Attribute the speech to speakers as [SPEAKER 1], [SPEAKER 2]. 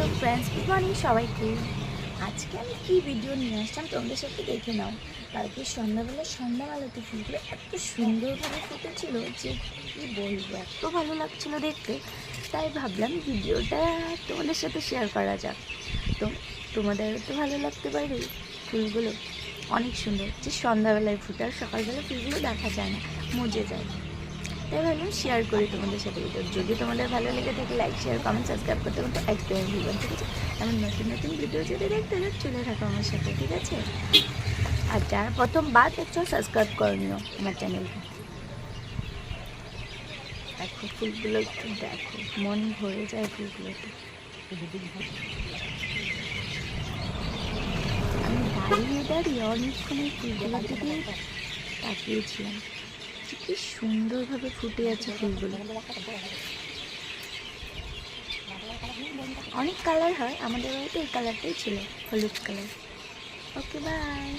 [SPEAKER 1] Hello friends good morning সবাইকে। আজকে আমি কি ভিডিও নিয়ে আসলাম তোমাদের সাথে দেখে নাও। কালকে সন্ধ্যাবেলা সন্ধ্যাবেলাতে ফুলগুলো এত সুন্দরভাবে ফুটেছিল যে কী বলব, এত ভালো লাগছিল দেখতে। তাই ভাবলাম ভিডিওটা তোমাদের সাথে শেয়ার করা যাক। তো তোমাদের তো ভালো লাগতে পারে ফুলগুলো। অনেক সুন্দর, যে সন্ধ্যাবেলায় ফুটে আর সকালবেলা ফুলগুলো দেখা যায় না, মজে যায়। তাই ভাবলাম শেয়ার করি তোমাদের সাথে। ভিডিও যদি তোমাদের ভালো লেগে থাকে লাইক শেয়ার কমেন্ট সাবস্ক্রাইব করতে কিন্তু একদমই ভুলবেন ঠিক আছে? এমন নতুন নতুন ভিডিও যদি দেখতে চাও, চলে থাকো আমার সাথে, ঠিক আছে? আর যারা প্রথম বার দেখছ সাবস্ক্রাইব করে নিও আমার চ্যানেলটা দেখো ফুলগুলো একটু, দেখো, মন ভরে যায় ফুলগুলোতে। আমি দাঁড়িয়ে দাঁড়িয়ে অনেকক্ষণ এই ফুলগুলোর দিকে তাকিয়েছিলাম। কি সুন্দরভাবে ফুটে আছে ফুলগুলো। অনেক কালার হয়, আমাদের বাড়িতে এই কালারটাই ছিল, হলুদ কালার। Okay, by.